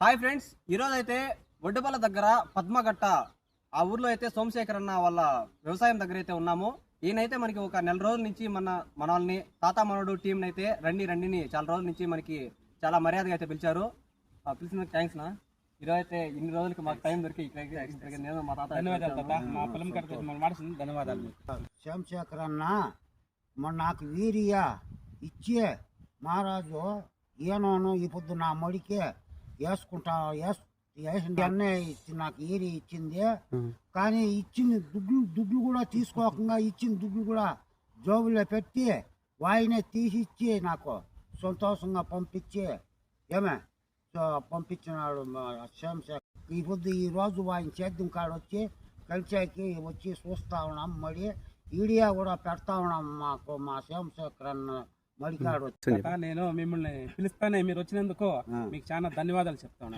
Hi friends ఈరోజు అయితే ఒడ్డుపల్ల దగ్గర పద్మగట్ట ఆ ఊర్లో అయితే సోమశేఖర్ అన్న వాళ్ళ వ్యవసాయం దగ్గర అయితే ఉన్నాము. ఈయనైతే మనకి ఒక నెల రోజుల నుంచి మన మన వాళ్ళని తాత మనోడు టీం అయితే రండి రండిని చాలా రోజుల నుంచి మనకి చాలా మర్యాదగా అయితే పిలిచారు. ఆ, పిలిచినందుకు థ్యాంక్స్ నా ఈరోజు అయితే ఇన్ని రోజులకి మాకు టైం దొరికి ఇక్కడికి నేను మా తాత ధన్యవాదాలు. సోమశేఖర్ అన్న మొన్న నాకు వీరియ ఇచ్చే మహారాజు ఏనోను ఈ పొద్దు నా మడికే వేసుకుంటా వేసు అన్నే నాకు ఈరి ఇచ్చింది. కానీ ఇచ్చిన దుడ్లు దుడ్లు కూడా తీసుకోకుండా ఇచ్చిన దుడ్లు కూడా జోబులో పెట్టి వాయినే తీసిచ్చి నాకు సంతోషంగా పంపించి ఏమే? సో పంపించినాడు మా సోమశేఖర్ ఈ పొద్దు ఈ రోజు ఆయన సేద్యం కాడ వచ్చి కలిసాకి వచ్చి చూస్తా ఉన్నాం మడి ఈడియా కూడా పెడతా ఉన్నాం మాకు మా సోమశేఖర్ అన్న నేను మిమ్మల్ని పిలుస్తానే మీరు వచ్చినందుకు మీకు చాలా ధన్యవాదాలు చెప్తాను.